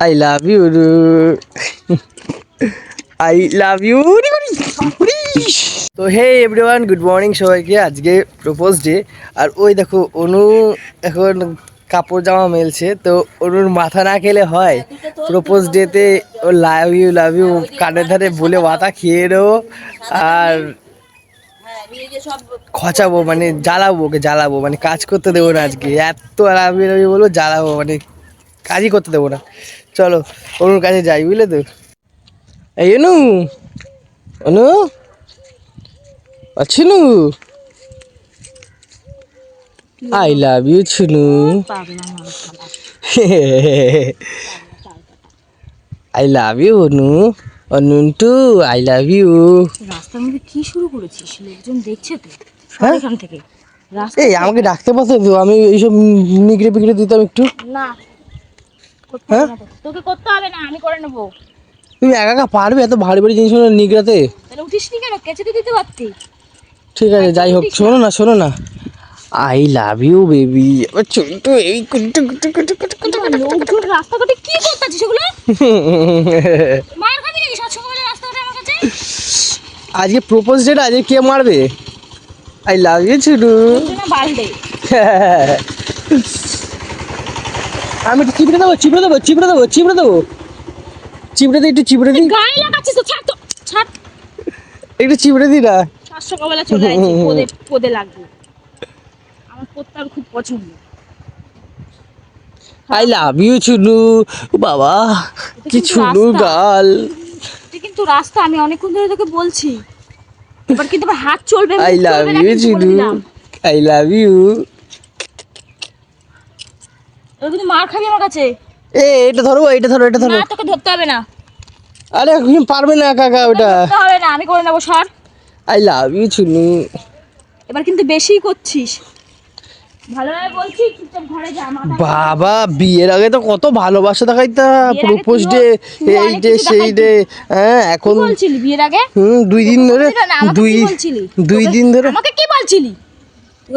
I love you I love you তো hey everyone good morning সবাইকে। আজকে propose day আর ওই দেখো, অনু এখন কাপড় জামা মেলছে। তো অনুর মাথা না খেলে হয়। প্রপোজ ডেতে ও লাভ ইউ লাভ ইউ কানের ধারে বলে মাথা খেয়ে নেব। আর খচাবো মানে জ্বালাবো ওকে, জ্বালাবো। মানে কাজ করতে দেবো না আজকে। এত লাভ ইউ লাভ ইউ বলব, জ্বালাবো। মানে কাজই করতে দেবো না। চলো অনুর কাছে যাই বুঝলে তো? এই অনু অনু? অছিনু I love you ছুনু। I love you Anu. অনুন্টু I love you রাস্তার মধ্যে কি শুরু করেছিস? লোকজন দেখছে তো। হ্যাঁ? এখান থেকে। এই আমাকে ডাকতে পারছ তো? আমি এইসব নিগড়ে পিগড়ে দিতাম একটু। না হ্যাঁ? তোকে। করতে হবে না আমি করে নেব। তুমি একা একা পারবে এত ভারী ভারী জিনিসগুলো নিগড়াতে? তাহলে উঠিস নি কেন? কেচে দিতে পারতি। ঠিক আছে যাই হোক শোনো না শোনো না। আই লাভ ইউ বেবি আবার ছোট্ট এই কুটু কুটু কুটু কুটু কুটু। লোকজন রাস্তাঘাটে কি করতেছিস সেগুলো মার খাবি নাকি? সবসময় বলে রাস্তাঘাটে আমার কাছে? আজকে প্রপোজ ডেট আজকে কে মারবে? আই লাভ ইউ ছুটু আমি একটু চিপড়ে দেবো চিপড়ে দেবো চিপড়ে দেবো চিপড়ে দেবো। চিপড়ে দিই একটু চিপড়ে দিই। গায়ে লাগাচ্ছিস তো ছাড় তো ছাড়। একটু চিপড়ে দিই না। সকালবেলা চলে আসছি পদে পদে লাগবে। আমার পদটা খুব পছন্দ। আই লাভ ইউ ছুনু বাবা কি রাস্তা। গাল। কিন্তু রাস্তা আমি অনেকক্ষণ ধরে তোকে বলছি। এবার কিন্তু হাত চলবে আই লাভ ইউ বলে আই লাভ ইউ এবার কিন্তু মার খাবি আমার কাছে। এ এটা ধরো এটা ধরো এটা ধরো। না তোকে ধরতে হবে না। আরে তুমি পারবে না কাকা ওটা। ধরতে হবে না আমি করে নেব সর। আই লাভ ইউ ছুনু এবার কিন্তু বেশি করছিস। ভালোভাবে বলছি চুপচাপ ঘরে যা বাবা বিয়ের আগে তো কত ভালোবাসা দেখাইতা প্রপোজ ডে এই ডে সেই। ডে হ্যাঁ এখন বলছিলি বিয়ের আগে? হুম দুই দিন ধরে দুই দুই দিন ধরে। আমাকে কি বলছিলি?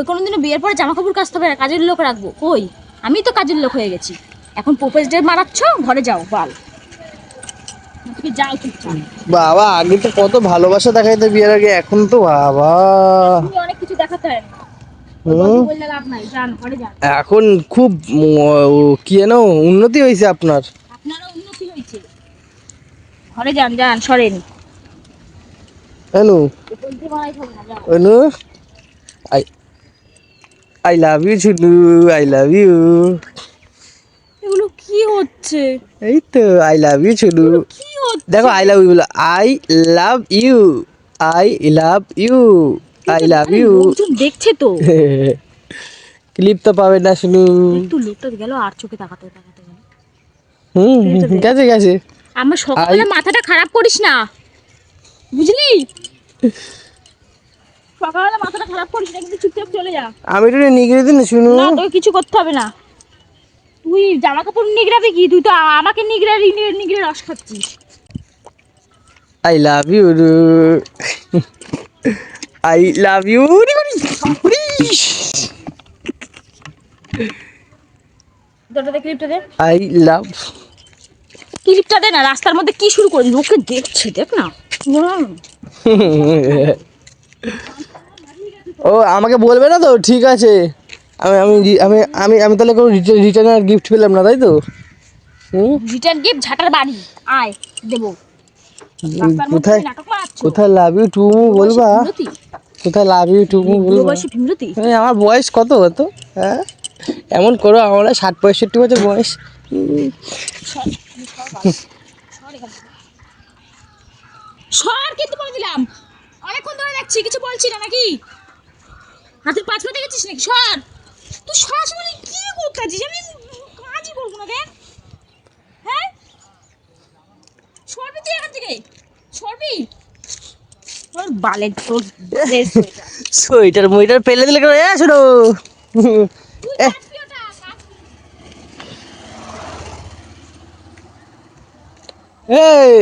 কোনোদিনও বিয়ের পরে জামা কাপড় কাচতে হবে না কাজের লোক রাখব কই? আমি তো কাজের লোক হয়ে গেছি। এখন প্রপোজ ডে মারাচ্ছ ঘরে যাও বাল। তুমি যাও চুপচাপ বাবা আগে তো কত ভালোবাসা দেখাইতে বিয়ের আগে এখন তো বাবা। তুমি অনেক কিছু দেখাতে হয় না। এখন খুব কি যেন উন্নতি হয়েছে আপনার। আপনারও উন্নতি হয়েছে। ঘরে যান যান সরেন। Anu Anu I I love you Chhunu I love you এগুলো কি হচ্ছে? এই তো আই লাভ ইউ ছুনু কি হচ্ছে? দেখো আই লাভ ইউ বলো। I love you I love you I love you দেখছে তো। ক্লিপ তো পাবে না শুনু। একটু লোকটা গেল আর চোখে তাকাতে তাকাতে গেল। হুম গেছে গেছে আমার সকালে মাথাটা খারাপ করিস না। বুঝলি? সকালে মাথাটা খারাপ করিস না কিন্তু চুপচাপ চলে যা। আমি একটু নিগড়ে দিন শুনু। না তোকে কিছু করতে হবে না। তুই জামা কাপড় নিগড়াবি কি? তুই তো আমাকে নিগড়ে নিগড়ে রস খাচ্ছিস। I love you I love you দরজা ক্লিপটা দে। আই লাভ ক্লিপটা দে না রাস্তার মধ্যে কি শুরু করে লোকে দেখছে দেখ না। ও আমাকে বলবে না তো? ঠিক আছে। আমি আমি আমি আমি আমি তাহলে কোনো রিটার্ন আর গিফট পেলাম না তাই তো? হুম? রিটার্ন গিফট ঝাটার বাড়ি। আয় দেবো। কোথায় কোথায় লাভ ইউ টুমু বলবা? কোথায় লাভ ইউ বুড়ো বলবা? আমার বয়স কত হতো হ্যাঁ? এমন করো আমার ষাট পঁয়ষট্টি বছর বয়স। সর কিন্তু বলে দিলাম। অনেকক্ষণ ধরে দেখছি কিছু বলছি না নাকি? হাতের পাঁচ পাতে গেছিস নাকি? সর। তুই সরাসরি কি করতেছিস? আমি কাজই করব না দেখ। হ্যাঁ? সরবি তুই এখান থেকে। সরবি। তোর বালের তোর সোয়েটার। মইটার পেলে দিলে কেন? এ শোনো। এই।